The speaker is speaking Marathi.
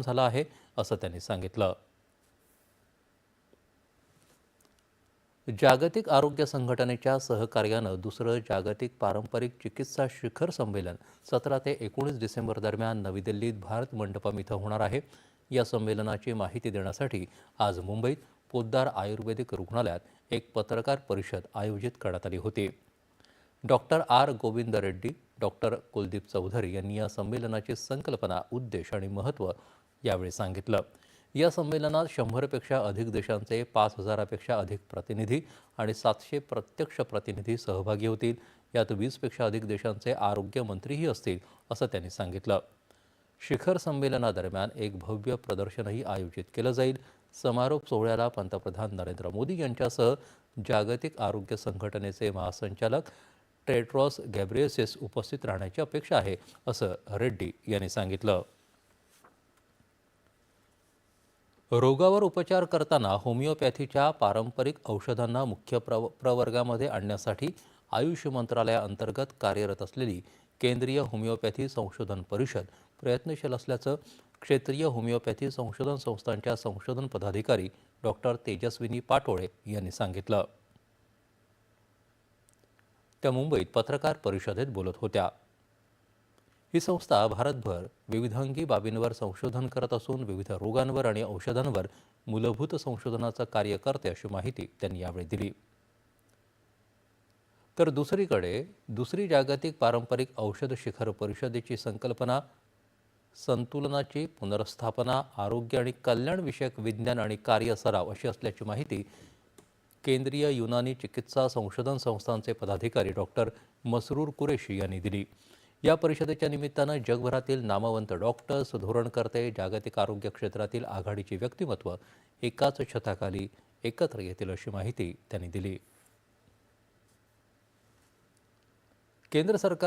झाला आहे असं त्यांनी सांगितलं. जागतिक आरोग्य संघटनेच्या सहकार्यानं दुसरं जागतिक पारंपरिक चिकित्सा शिखर संमेलन सतरा ते एकोणीस डिसेंबर दरम्यान नवी दिल्लीत भारत मंडपम इथं होणार आहे. या संमेलनाची माहिती देण्यासाठी आज मुंबईत पोद्दार आयुर्वेदिक रुग्णालयात एक पत्रकार परिषद आयोजित करण्यात आली होती. Doctor R. Govind Reddy doctor Kuldeep Chaudhary यांनी या संमेलनाची संकल्पना उद्देश आणि महत्त्व यावेळी सांगितलं. या संमेलनात शंभरपेक्षा अधिक देशांचे पाच हजारापेक्षा अधिक प्रतिनिधी आणि सातशे प्रत्यक्ष प्रतिनिधी सहभागी होतील. यात वीसपेक्षा अधिक देशांचे आरोग्य मंत्रीही असतील असं त्यांनी सांगितलं. शिखर संमेलनादरम्यान एक भव्य प्रदर्शनही आयोजित केलं जाईल. समारोप सोहळ्याला पंतप्रधान नरेंद्र मोदी यांच्यासह जागतिक आरोग्य संघटनेचे महासंचालक टेट्रॉस गॅब्रिएसेस उपस्थित राहण्याची अपेक्षा आहे असं रेड्डी यांनी सांगितलं. रोगावर उपचार करताना होमिओपॅथीच्या पारंपरिक औषधांना मुख्य प्रव प्रवर्गामध्ये आणण्यासाठी आयुष मंत्रालयाअंतर्गत कार्यरत असलेली केंद्रीय होमिओपॅथी संशोधन परिषद प्रयत्नशील असल्याचं क्षेत्रीय होमिओपॅथी संशोधन संस्थांच्या संशोधन पदाधिकारी डॉक्टर तेजस्विनी पाटोळे यांनी सांगितलं. त्या मुंबईत पत्रकार परिषदेत बोलत होत्या. ही संस्था भारतभर विविधांगी बाबींवर संशोधन करत असून विविध रोगांवर आणि औषधांवर मूलभूत संशोधनाचं कार्य करते अशी माहिती त्यांनी यावेळी दिली. तर दुसरीकडे दुसरी जागतिक पारंपरिक औषध शिखर परिषदेची संकल्पना संतुलनाची पुनर्स्थापना आरोग्य आणि कल्याणविषयक विज्ञान आणि कार्य सराव अशी असल्याची माहिती केंद्रीय युनानी चिकित्सा संशोधन संस्थांचे पदाधिकारी डॉक्टर मसरूर कुरेशी यांनी दिली. या परिषदेच्या निमित्तानं जगभरातील नामवंत डॉक्टर्स धोरणकर्ते जागतिक आरोग्य क्षेत्रातील आघाडीची व्यक्तिमत्व एकाच छताखाली एकत्र येतील अशी माहिती त्यांनी दिली. केंद्र सरकार